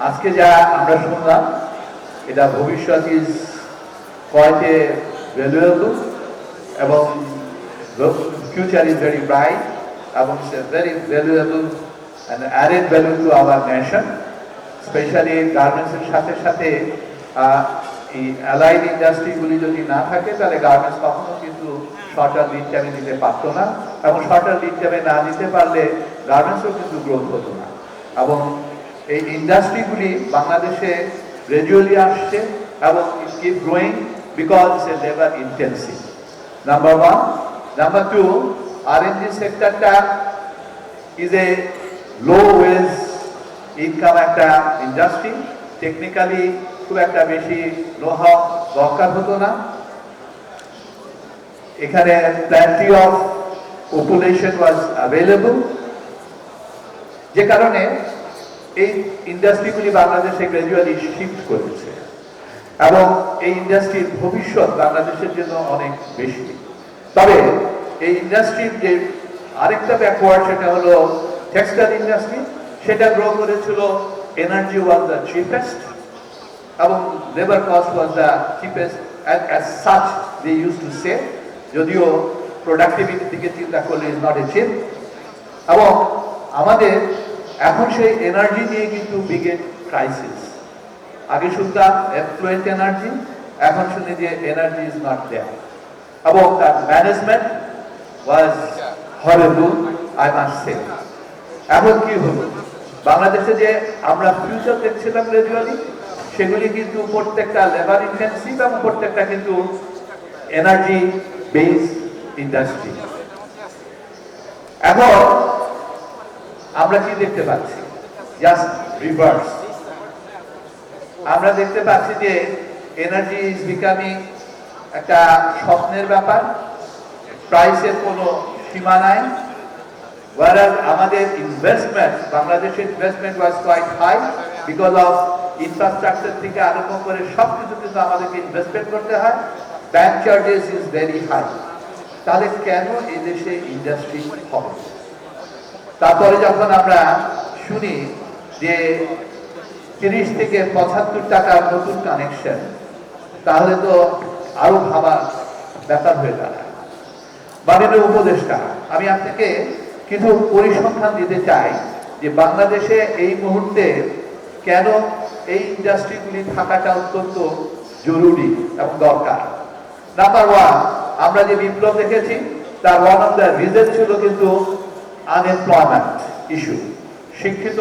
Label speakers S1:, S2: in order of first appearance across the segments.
S1: আজকে যা আমরা শুনলাম, এটা ভবিষ্যৎ ইজ কোয়াইট ভ্যালুয়েবল এবং ফিউচার ইজ ভেরি ব্রাইট এবং very valuable and added value to our nation specially গার্মেন্টসের সাথে সাথে এই অ্যালাইড ইন্ডাস্ট্রিগুলি যদি না থাকে, তাহলে গার্মেন্টস কখনো কিন্তু শর্টার লিড টাইমে দিতে পারতো না, এবং শর্টার লিড টাইমে না দিতে পারলে গার্মেন্টসও কিন্তু গ্রোথ হতো না, এবং এই ইন্ডাস্ট্রিগুলি বাংলাদেশে গ্রাজুয়ালি আসছে এবং keep growing because it's a labour intensive number one number two R M G সেক্টরটা is a low wage income একটা ইন্ডাস্ট্রি টেকনিক্যালি খুব একটা বেশি লোহা দরকার হতো না। এখানে plenty of population was available যে কারণে এই ইন্ডাস্ট্রিগুলি বাংলাদেশে গ্রাজুয়ালি শিফট করেছে। এবং এই ইন্ডাস্ট্রির ভবিষ্যৎ বাংলাদেশের জন্য অনেক বেশি। তবে এই ইন্ডাস্ট্রির যে আরেকটা ব্যাকওয়ার্ড সেটা হলো টেক্সটাইল ইন্ডাস্ট্রি সেটা গ্রো করেছিল এনার্জি ওয়াজ দ্য চিপেস্ট এবং labour cost was the cheapest such they use to say যদিও প্রোডাক্টিভিটির দিকে চিন্তা করলে ইজ নট এ চিপ এবং আমাদের এখন সেই এনার্জি নিয়ে কিন্তু বিগেট ক্রাইসিস আগে শুনতাম এফ্লুয়েন্ট এনার্জি এখন শুনি যে এনার্জি ইজ নট দেয়ার এবং তার management was horrible I must say এখন কি হলো? বাংলাদেশে যে আমরা ফিউচার দেখছিলাম গ্রাজুয়ালি সেগুলি কিন্তু প্রত্যেকটা লেবার ইন্টেন্সিভ এবং প্রত্যেকটা কিন্তু এনার্জি বেস ইন্ডাস্ট্রি এখন আমরা কি দেখতে পাচ্ছি? জাস্ট রিভার্স আমরা দেখতে পাচ্ছি যে এনার্জি ইজ বিকামিং একটা স্বপ্নের ব্যাপার প্রাইসের কোনো সীমা নাই, whereas আমাদের ইনভেস্টমেন্ট বাংলাদেশের investment was quite high because of infrastructure থেকে আরম্ভ করে সব কিছু কিন্তু আমাদেরকে ইনভেস্টমেন্ট করতে হয় bank charges is very high তাহলে কেন এই দেশে ইন্ডাস্ট্রি হবে? তারপরে যখন আমরা শুনি যে তিরিশ থেকে পঁচাত্তর টাকার নতুন কানেকশন তাহলে তো আরও ভাবার ব্যাপার হয়ে দাঁড়ায়। মাননীয় উপদেষ্টা, আমি আপনাকে কিছু পরিসংখ্যান দিতে চাই যে বাংলাদেশে এই মুহূর্তে কেন এই ইন্ডাস্ট্রিগুলি থাকাটা অত্যন্ত জরুরি এবং দরকার। নাম্বার ওয়ান আমরা যে বিপ্লব দেখেছি, তার ওয়ান অফ দ্য রিজন ছিল কিন্তু আনএমপ্লয়মেন্ট ইস্যু শিক্ষিত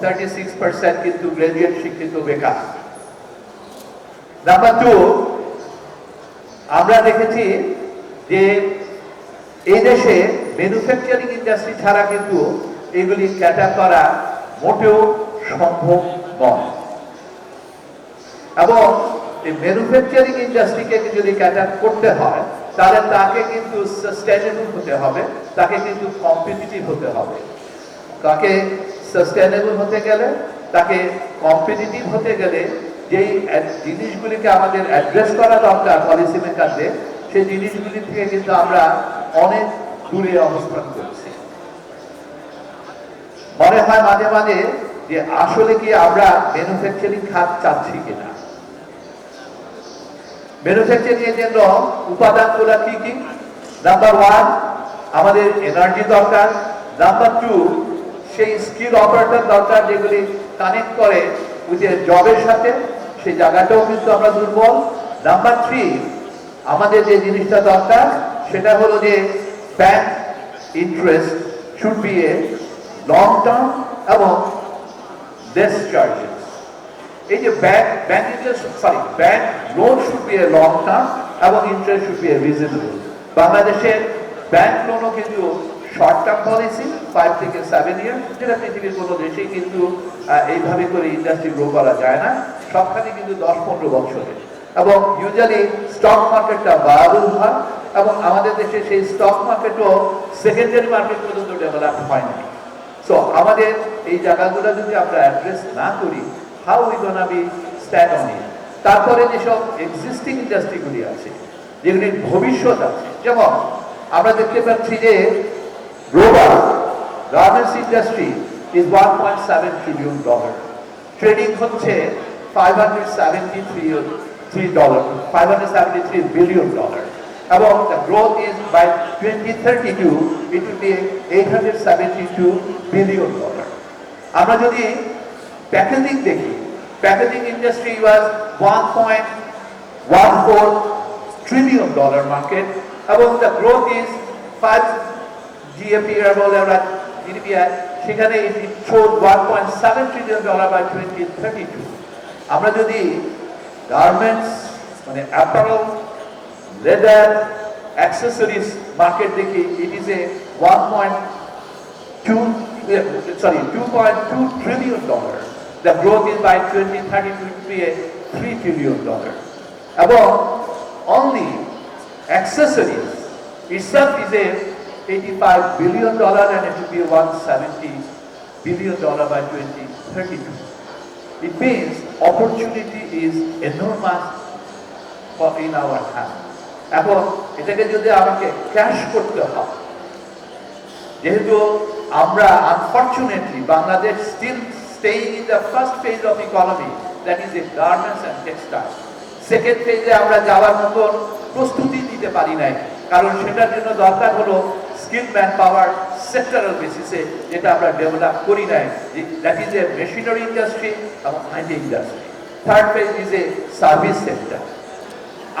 S1: থার্টি সিক্স পার্সেন্ট কিন্তু গ্রাজুয়েট শিক্ষিত বেকার। নাম্বার টু আমরা দেখেছি যে এই দেশে ম্যানুফ্যাকচারিং ইন্ডাস্ট্রি ছাড়া কিন্তু এগুলি ক্যাটার করা মোটেও সম্ভব নয়। এবং এই ম্যানুফ্যাকচারিং ইন্ডাস্ট্রিকে যদি ক্যাটার করতে হয় তাহলে তাকে কিন্তু সাস্টেনেবল হতে হবে, তাকে কিন্তু কম্পিটিটিভ হতে হবে। তাকে সাস্টেনেবল হতে গেলে, তাকে কম্পিটিটিভ হতে গেলে যেই জিনিসগুলিকে আমাদের অ্যাড্রেস করা দরকার পলিসি মেকারদের সেই জিনিসগুলি থেকে কিন্তু আমরা অনেক দূরে অবস্থান করছি। মনে হয় মাঝে মাঝে যে আসলে কি আমরা ম্যানুফ্যাকচারিং খাত চাচ্ছি কিনা? এর জন্য উপাদানগুলো কি কি? নাম্বার ওয়ান আমাদের এনার্জি দরকার। নাম্বার টু সেই স্কিল অপারেটর দরকার যেগুলি কানেক্ট করে উইথ জবের সাথে, সেই জায়গাটাও কিন্তু আমরা দুর্বল। নাম্বার থ্রি আমাদের যে জিনিসটা দরকার, সেটা হলো যে bank interest should be a long term এবং লেস চার্জেস এই যে bank bank interest sorry bank loan should be a long term এবং interest should be a reasonable বাংলাদেশের ব্যাংক লোনও কিন্তু শর্ট টার্ম পলিসি ফাইভ থেকে সেভেন ইয়ার যেটা পৃথিবীর কোনো দেশেই কিন্তু এইভাবে করে ইন্ডাস্ট্রি গ্রো করা যায় না। সবখানে কিন্তু দশ পনেরো বছরে। এবং ইউজুয়ালি স্টক মার্কেটটা বাড়াবল হয় এবং আমাদের দেশে সেই স্টক মার্কেটও সেকেন্ডারি মার্কেট পর্যন্ত ডেভেলপ হয় না। সো আমাদের এই জায়গাগুলো যদি আমরা অ্যাড্রেস না করি how we gonna be stand on it তারপরে যেসব এক্সিস্টিং ইন্ডাস্ট্রিগুলি আছে যেগুলির ভবিষ্যৎ আছে, যেমন আমরা দেখতে পাচ্ছি যে global garments industry is one point seven trillion dollar trading হচ্ছে five hundred seventy three three dollar five hundred seventy three billion dollar এবং the growth is by twenty thirty two it will be eight hundred seventy two billion dollar আমরা যদি packaging দেখি packaging industry was one point one four trillion dollar market এবং the growth is five GAP বলে আমরা GDP সেখানে showed one point seven trillion dollar by twenty thirty two আমরা যদি garments মানে অ্যাপারেল লেদার অ্যাক্সেসরিজ মার্কেট দেখি it is a one point two, uh, sorry, 2.2 trillion dollar. The growth is by 2030 to be a. 3 trillion dollar. About only accessories itself is a 85 billion dollar and it will be 170 billion dollar by 2032. It means opportunity is enormous for in our hand. এখন এটাকে যদি আমাকে cash করতে হয় যেহেতু আমরা unfortunately Bangladesh still staying in the first phase of economy that is a garments and textile second ফেজে আমরা যাওয়ার মতন প্রস্তুতি নিতে পারি নাই। কারণ সেটার জন্য দরকার হলো স্কিল ম্যান পাওয়ার সেক্টরাল বেসিসে যেটা আমরা ডেভেলপ করি নাই। That is a machinery industry এবং IT industry third phase is a service sector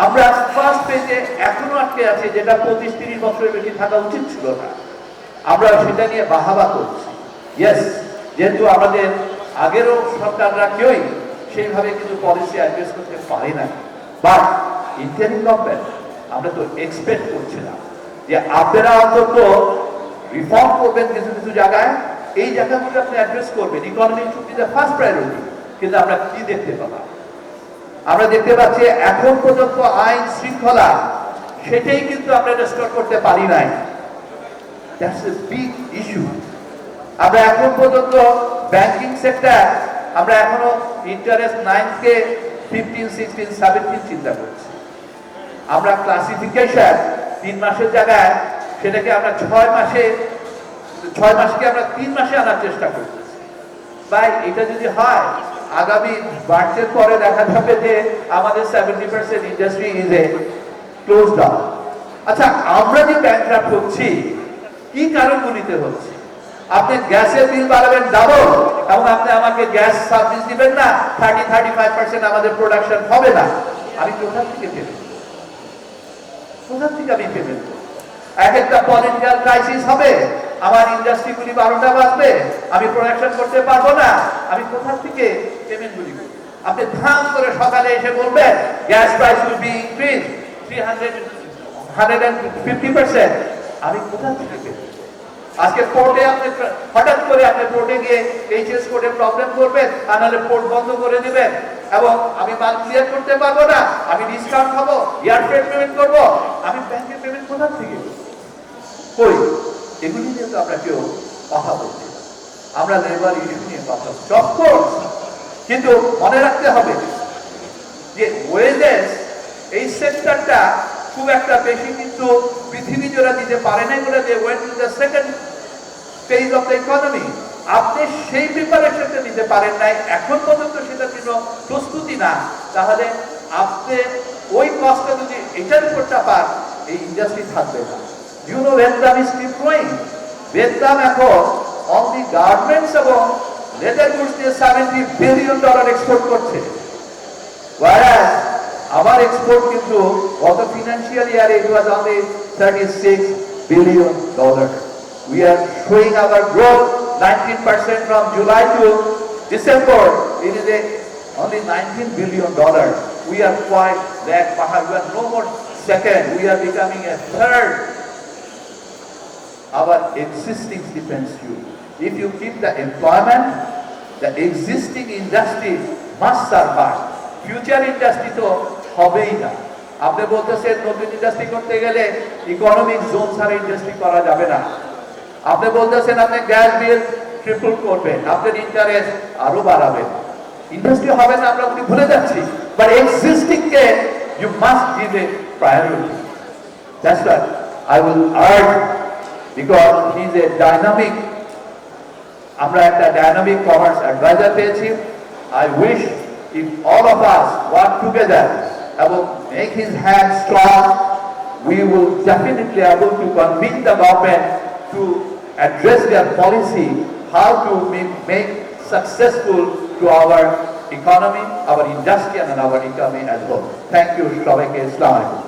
S1: আমরা ফার্স্ট পেজে এখনও আটকে আছে, যেটা পঁচিশ তিরিশ বছরের বেশি থাকা উচিত ছিল না। আমরা সেটা নিয়ে বাহাবা করছি। ইয়েস যেহেতু আমাদের আগেরও সরকাররা কেউই সেইভাবে কিন্তু পলিসি অ্যাড্রেস করতে পারে না। বাট ইন্টারিম গভর্নমেন্ট আমরা তো এক্সপেক্ট করছিলাম যে আপনারা অন্তত রিফর্ম করবেন কিছু কিছু জায়গায়। এই জায়গাগুলো আপনি অ্যাড্রেস করবেন। ইকোনমি শুড ফার্স্ট প্রায়োরিটি কিন্তু আমরা কি দেখতে পেলাম আমরা দেখতে পাচ্ছি এখন পর্যন্ত আইন শৃঙ্খলা, সেটাই কিন্তু আমরা রেস্টোর করতে পারি নাই। দ্যাটস এ বিগ ইস্যু আমরা এখন পর্যন্ত ব্যাংকিং সেক্টর আমরা এখনও ইন্টারেস্ট নাইনকে ফিফটিন সিক্সটিন সেভেন্টিন চিন্তা করছি। আমরা ক্লাসিফিকেশন তিন মাসের জায়গায় সেটাকে আমরা ছয় মাসে, ছয় মাসকে আমরা তিন মাসে আনার চেষ্টা করতেছি। ভাই, এটা যদি হয়, আগামী মার্চের পরে দেখা যাবে যে আমাদের seventy percent industry is a close down আচ্ছা আমরা যে ব্যাংক্রাফ্ট হচ্ছি কি কারণগুলিতে হচ্ছে? আপনি গ্যাসের বিল বাড়াবেন ডাবল এবং আপনি আমাকে গ্যাস সার্ভিস দিবেন না থার্টি থার্টি ফাইভ পার্সেন্ট আমাদের প্রোডাকশন হবে না। আমি কোথা থেকে পেমেন্ট কোথা থেকে আমি পেমেন্ট এক একটা পলিটিক্যাল ক্রাইসিস হবে, আমার ইন্ডাস্ট্রিগুলি বারোটা বাজবে, আমি প্রোডাকশন করতে পারব না, আমি কোথা থেকে পেমেন্টগুলি করব? আপনি ধাম করে সকালে এসে বলবেন, gas price will be increase three hundred hundred and fifty percent আমি কোথা থেকে পেমেন্ট আজকে পোর্টে আপনি হঠাৎ করে আপনি পোর্টে গিয়ে এইচএস কোর্টে প্রবলেম করবেন আর নাহলে পোর্ট বন্ধ করে দিবেন। এবং আমি মাল ক্লিয়ার করতে পারব না, আমি ডিসকাউন্ট খাব এয়ারফ্রেট পেমেন্ট করব। আমি ব্যাংকের পেমেন্ট কোথা থেকে? কই? এগুলি নিয়ে তো আমরা কেউ কথা বলছি আমরা লেবার ইস্যু নিয়ে কথা অফকোর্স কিন্তু মনে রাখতে হবে যে ওয়েজেস এই সেক্টরটা খুব একটা বেশি কিন্তু পৃথিবী জোড়া দিতে পারে নাই বলে যে when to the second phase of the economy আপনি সেই প্রিপারেশনটা নিতে পারেন নাই, এখন পর্যন্ত সেটার জন্য প্রস্তুতি না। তাহলে আপনি ওই কষ্টটা যদি এটার উপরটা পান, এই ইন্ডাস্ট্রি থাকবে না। You know Vietnam is still growing Vietnam এখন অনলি গার্মেন্টস এবং লেদার গুডস দিয়ে সেভেন্টি বিলিয়ন ডলার এক্সপোর্ট করছে। Whereas our export কিন্তু গত ফিনান্সিয়াল ইয়ারে it was only 36 billion dollar. We are showing our growth 19% from July to December. It is a only 19 billion dollar. We are quite that far. We are no more second. We are becoming a third. Our existing depends you. If you keep the employment, the existing industry must survive. Future industry তো হবেই না আপনি বলতেছেন নতুন industry করতে গেলে economic zone ছাড়া industry করা যাবে না আপনি বলতেছেন আপনি গ্যাস বিল ট্রিপল করবেন আপনার ইন্টারেস্ট আরও বাড়াবেন ইন্ডাস্ট্রি হবে না আমরা উনি ভুলে যাচ্ছি। But existing K you must give a priority that's what I will urge because he is a dynamic আমরা একটা ডায়নামিক কমার্স অ্যাডভাইজার পেয়েছি। I wish if all of us work together and make his hand strong, we will definitely able to convince the government to address their policy how to make, make successful to our economy, our industry and our economy as well. Thank you, Shobeke Islam.